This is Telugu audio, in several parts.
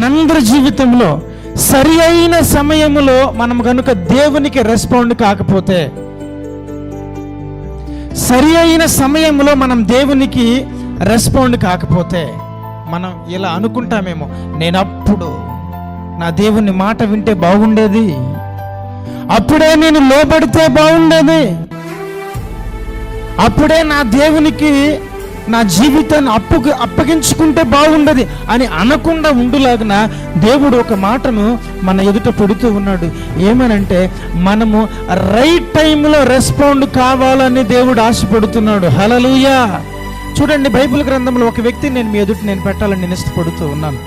మనందరి జీవితంలో సరి అయిన సమయంలో మనం కనుక దేవునికి రెస్పాండ్ కాకపోతే సరి అయిన సమయంలో మనం దేవునికి రెస్పాండ్ కాకపోతే మనం ఇలా అనుకుంటామేమో నేను అప్పుడు నా దేవుని మాట వింటే బాగుండేది అప్పుడే నేను లోబడితే బాగుండేది అప్పుడే నా దేవునికి నా జీవితాన్ని అప్పు అప్పగించుకుంటే బాగుండదు అని అనకుండా ఉండులాగిన దేవుడు ఒక మాటను మన ఎదుట పెడుతూ ఉన్నాడు. ఏమనంటే మనము రైట్ టైంలో రెస్పాండ్ కావాలని దేవుడు ఆశపడుతున్నాడు. హలలుయా చూడండి బైబిల్ గ్రంథంలో ఒక వ్యక్తిని నేను మీ ఎదుట నేను పెట్టాలని నేను ఇష్టపడుతూ ఉన్నాను.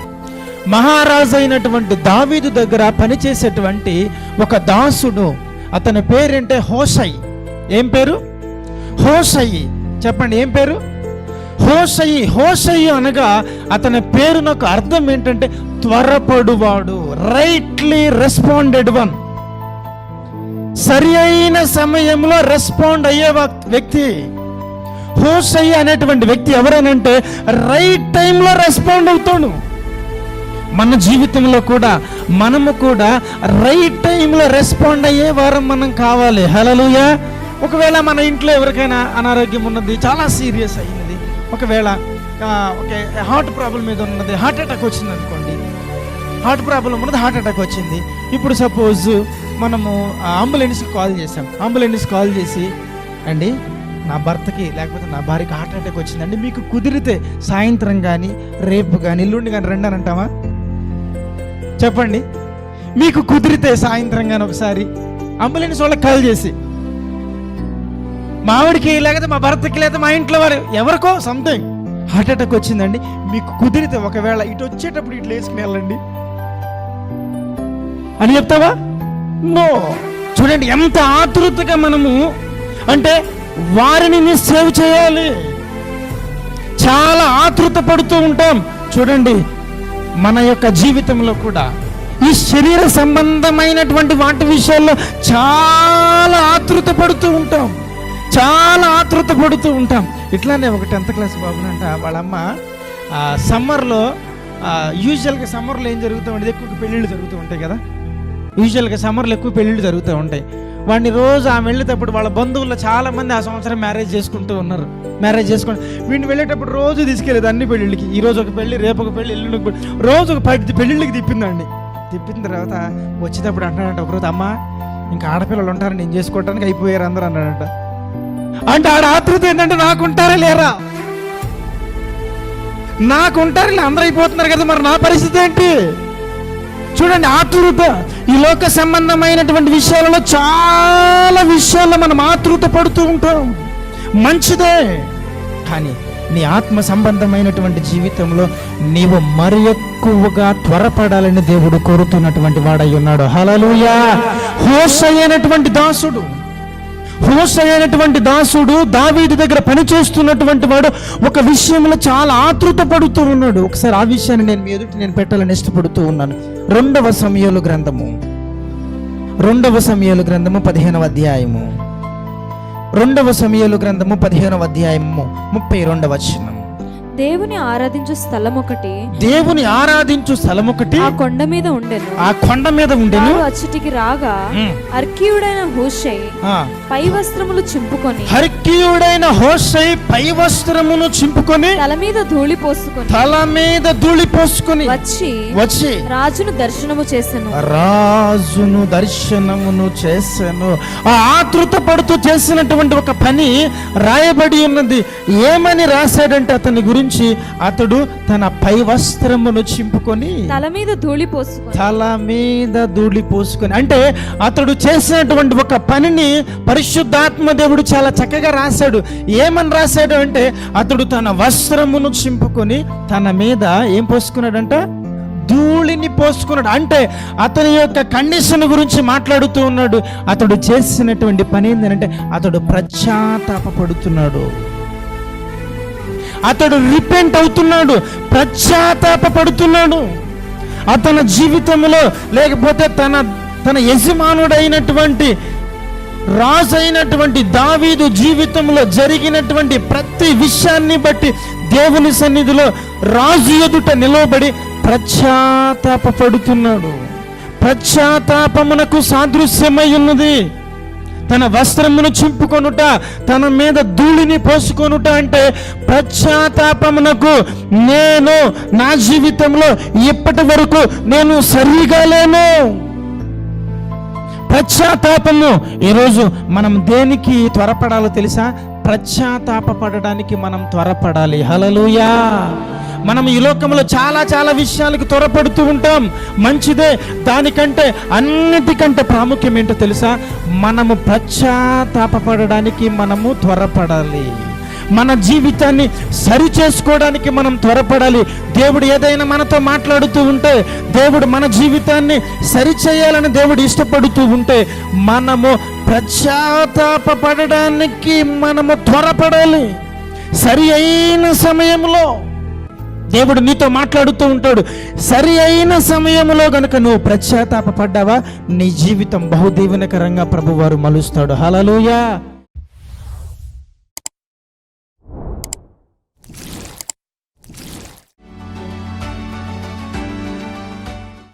మహారాజు అయినటువంటి దావీదు దగ్గర పనిచేసేటువంటి ఒక దాసుడు అతని పేరేంటే హోషై. ఏం పేరు? హోషయి చెప్పండి ఏం పేరు? హోసయి హోసయి అనగా అతని పేరునకు అర్థం ఏంటంటే త్వరపడువాడు రైట్లీ రెస్పాండెడ్ వన్ సరి అయిన సమయంలో రెస్పాండ్ అయ్యే వ్యక్తి. హోసయ్య అనేటువంటి వ్యక్తి ఎవరనంటే రైట్ టైంలో రెస్పాండ్ అవుతాడు. మన జీవితంలో కూడా మనము కూడా రైట్ టైంలో రెస్పాండ్ అయ్యే వారం మనం కావాలి. హలలుయా ఒకవేళ మన ఇంట్లో ఎవరికైనా అనారోగ్యం ఉన్నది చాలా సీరియస్ అయ్యింది ఒకవేళ ఓకే ఒక హార్ట్ ప్రాబ్లం మీద ఉన్నది హార్ట్ అటాక్ వచ్చింది అనుకోండి హార్ట్ ప్రాబ్లం ఉన్నది హార్ట్ అటాక్ వచ్చింది. ఇప్పుడు సపోజ్ మనము అంబులెన్స్కి కాల్ చేసాం అంబులెన్స్ కాల్ చేసి అండి నా భర్తకి లేకపోతే నా భార్యకి హార్ట్ అటాక్ వచ్చిందండి. మీకు కుదిరితే సాయంత్రం కానీ రేపు కానీ ఎల్లుండి కానీ రండి అని అంటామా? చెప్పండి. మీకు కుదిరితే సాయంత్రం కానీ ఒకసారి అంబులెన్స్ వాళ్ళకి కాల్ చేసి మామిడికి లేకపోతే మా భర్తకి లేదా మా ఇంట్లో వారు ఎవరికో సంథింగ్ హార్ట్ అటాక్ వచ్చిందండి. మీకు కుదిరితే ఒకవేళ ఇటు వచ్చేటప్పుడు ఇట్లా వేసుకుని వెళ్ళండి. అని చెప్తావా? నో చూడండి ఎంత ఆతృతగా మనము అంటే వారిని సేవ్ చేయాలి. చాలా ఆతృత పడుతూ ఉంటాం. చూడండి మన యొక్క జీవితంలో కూడా ఈ శరీర సంబంధమైనటువంటి వాటి విషయాల్లో చాలా ఆతృత పడుతూ ఉంటాం. చాలా ఆతృత పడుతూ ఉంటాం. ఇట్లానే ఒక టెన్త్ క్లాస్ బాబునంట వాళ్ళమ్మ సమ్మర్లో యూజువల్గా సమ్మర్లో ఏం జరుగుతూ ఉంటుంది ఎక్కువ పెళ్ళిళ్ళు జరుగుతూ ఉంటాయి కదా. యూజువల్గా సమ్మర్లో ఎక్కువ పెళ్ళిళ్ళు జరుగుతూ ఉంటాయి. వాడిని రోజు ఆమె వెళ్ళేటప్పుడు వాళ్ళ బంధువుల్లో చాలా మంది ఆ సంవత్సరం మ్యారేజ్ చేసుకుంటూ ఉన్నారు. మ్యారేజ్ చేసుకుని వీడిని వెళ్ళేటప్పుడు రోజు తీసుకెళ్ళేది అన్ని పెళ్ళిళ్ళకి. ఈ రోజు ఒక పెళ్ళి రేపు ఒక పెళ్ళి ఎల్లుండి ఒక పెళ్ళి రోజు ఒక పది పెళ్ళిళ్ళకి తిప్పిందండి తిప్పిన తర్వాత వచ్చేటప్పుడు అంటాడంట ఒకరోజు అమ్మ ఇంకా ఆడపిల్లలు ఉంటారు నేను చేసుకోవడానికి అయిపోయారు అందరూ అన్నాడంట. అంటే ఆడ ఆతృత ఏంటంటే నాకుంటారా లేరా? నాకుంటారు ఇలా అందరూ అయిపోతున్నారు కదా మరి నా పరిస్థితి ఏంటి? చూడండి ఆతృత. ఈ లోక సంబంధమైనటువంటి విషయాలలో చాలా విషయాల్లో మనం ఆతృత పడుతూ ఉంటాం. మంచిదే. కానీ నీ ఆత్మ సంబంధమైనటువంటి జీవితంలో నీవు మరి ఎక్కువగా త్వరపడాలని దేవుడు కోరుతున్నటువంటి వాడై ఉన్నాడు. హలలుయా హోష అయినటువంటి దాసుడు. హోష అయినటువంటి దాసుడు దావీదు దగ్గర పనిచేస్తున్నటువంటి వాడు ఒక విషయంలో చాలా ఆతృత పడుతూ ఉన్నాడు. ఒకసారి ఆ విషయాన్ని నేను మీ ఎదుటి నేను పెట్టాలని ఇష్టపడుతూ ఉన్నాను. రెండవ సమయాలు గ్రంథము. రెండవ సమయాలు గ్రంథము పదిహేనవ అధ్యాయము. రెండవ సమయాలు గ్రంథము పదిహేనవ అధ్యాయము ముప్పై రెండవ వచనం. దేవుని ఆరాధించు స్థలం ఒకటి. దేవుని ఆరాధించు స్థలం ఒకటి. ఆ కొండ మీద ఉండెను. ఆ కొండ మీద ఉండెను. అచ్చటికి రాగా. అర్కీయుడైన హూషై పై వస్త్రములు చింపుకొని హర్కీయుడైన హోషై పై వస్త్రమును చింపుకొని తల మీద ధూళి పోసుకొని తల మీద ధూళి పోసుకొని వచ్చి వచ్చి రాజును దర్శనము చేసెను. రాజును దర్శనమును చేశాను ఆ ఆతృత పడుతూ చేసినటువంటి ఒక పని రాయబడి ఉన్నది. ఏమని రాశాడంటే అతని గురించి అతడు తన పై వస్త్రమును చింపుకొని తల మీద ధూళి పోసుకొని తల మీద ధూళి పోసుకొని అంటే అతడు చేసినటువంటి ఒక పనిని పరిశుద్ధాత్మ దేవుడు చాలా చక్కగా రాశాడు. ఏమని రాశాడు అంటే అతడు తన వస్త్రమును చింపుకొని తన మీద ఏం పోసుకున్నాడంట? ధూళిని పోసుకున్నాడు. అంటే అతని యొక్క కండిషన్ గురించి మాట్లాడుతూ ఉన్నాడు. అతడు చేసినటువంటి పని ఏంటంటే అతడు పశ్చాత్తాపడుతున్నాడు అతడు రిపెంట్ అవుతున్నాడు పశ్చాత్తాప పడుతున్నాడు అతని జీవితంలో లేకపోతే తన తన యజమానుడైనటువంటి రాజు అయినటువంటి దావీదు జీవితంలో జరిగినటువంటి ప్రతి విషయాన్ని బట్టి దేవుని సన్నిధిలో రాజు ఎదుట నిలవబడి పశ్చాత్తాప పడుతున్నాడు పశ్చాత్తాపమునకు సాదృశ్యమై ఉన్నది. తన వస్త్రమును చింపుకొనుట తన మీద ధూళిని పోసుకొనుట అంటే పశ్చాత్తాపమునకు నేను నా జీవితంలో ఇప్పటి వరకు నేను సరిగా లేను. పశ్చాత్తాపము ఈరోజు మనం దేనికి త్వరపడాలో తెలుసా? పశ్చాత్తాప పడడానికి మనం త్వరపడాలి. హలలుయా మనం ఈ లోకంలో చాలా చాలా విషయాలకు త్వరపడుతూ ఉంటాం. మంచిదే. దానికంటే అన్నిటికంటే ప్రాముఖ్యం ఏంటో తెలుసా? మనము పశ్చాత్తాపడడానికి మనము త్వరపడాలి. మన జీవితాన్ని సరి చేసుకోవడానికి మనం త్వరపడాలి. దేవుడు ఏదైనా మనతో మాట్లాడుతూ ఉంటే దేవుడు మన జీవితాన్ని సరి చేయాలని దేవుడు ఇష్టపడుతూ ఉంటే మనము పశ్చాత్తాపడడానికి మనము త్వరపడాలి. సరి అయిన సమయంలో దేవుడు నీతో మాట్లాడుతూ ఉంటాడు సరి అయిన సమయంలో గనుక నువ్వు పశ్చాత్తాప పడ్డావా నీ జీవితం బహుదీవనకరంగా ప్రభువారు మలుస్తాడు. హలలుయా